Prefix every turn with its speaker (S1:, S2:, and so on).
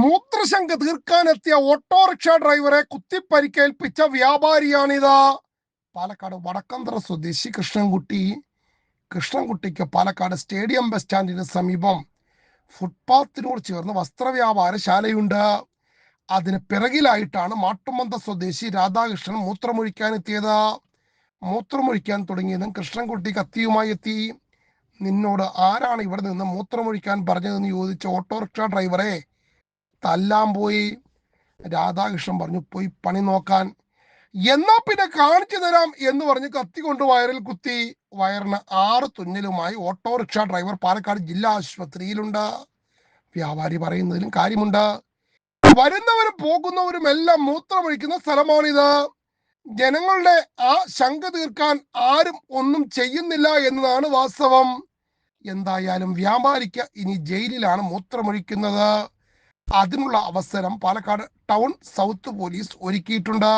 S1: മൂത്രശങ്ക തീർക്കാനെത്തിയ autorickshaw ഡ്രൈവറെ കുത്തിപ്പരിക്കേൽപ്പിച്ച വ്യാപാരിയാണിത്. പാലക്കാട് വടക്കന്തറ സ്വദേശി കൃഷ്ണൻകുട്ടി. കൃഷ്ണൻകുട്ടിക്ക് പാലക്കാട് സ്റ്റേഡിയം ബസ് സ്റ്റാൻഡിന് സമീപം ഫുട്പാത്തിനോട് ചേർന്ന് വസ്ത്രവ്യാപാര ശാലയുണ്ട് അതിന് പിറകിലായിട്ടാണ് മാട്ടുമന്ത സ്വദേശി രാധാകൃഷ്ണൻ മൂത്രമൊഴിക്കാൻ എത്തിയത് മൂത്രമൊഴിക്കാൻ തുടങ്ങിയതും കൃഷ്ണൻകുട്ടി കത്തിയുമായി എത്തി. നിന്നോട് ആരാണ് ഇവിടെ നിന്ന് മൂത്രമൊഴിക്കാൻ പറഞ്ഞതെന്ന് ചോദിച്ച ഓട്ടോറിക്ഷ ഡ്രൈവറെ തല്ലാൻ പോയി. രാധാകൃഷ്ണൻ പറഞ്ഞു പോയി പണി നോക്കാൻ. എന്നാ പിന്നെ കാണിച്ചു തരാം എന്ന് പറഞ്ഞ് കത്തി കൊണ്ട് വയറിൽ കുത്തി. വയറിന് ആറ് തുന്നലുമായി ഓട്ടോറിക്ഷ ഡ്രൈവർ പാലക്കാട് ജില്ലാ ആശുപത്രിയിലുണ്ട്. വ്യാപാരി പറയുന്നതിലും കാര്യമുണ്ട്. വരുന്നവരും പോകുന്നവരും എല്ലാം മൂത്രമൊഴിക്കുന്ന സ്ഥലമാണിത്. ജനങ്ങളുടെ ആ ശങ്ക തീർക്കാൻ ആരും ഒന്നും ചെയ്യുന്നില്ല എന്നതാണ് വാസ്തവം. എന്തായാലും വ്യാപാരിക്ക് ഇനി ജയിലിലാണ് മൂത്രമൊഴിക്കുന്നത്. അതിനുള്ള അവസരം പാലക്കാട് ടൗൺ സൗത്ത് പോലീസ് ഒരുക്കിയിട്ടുണ്ട്.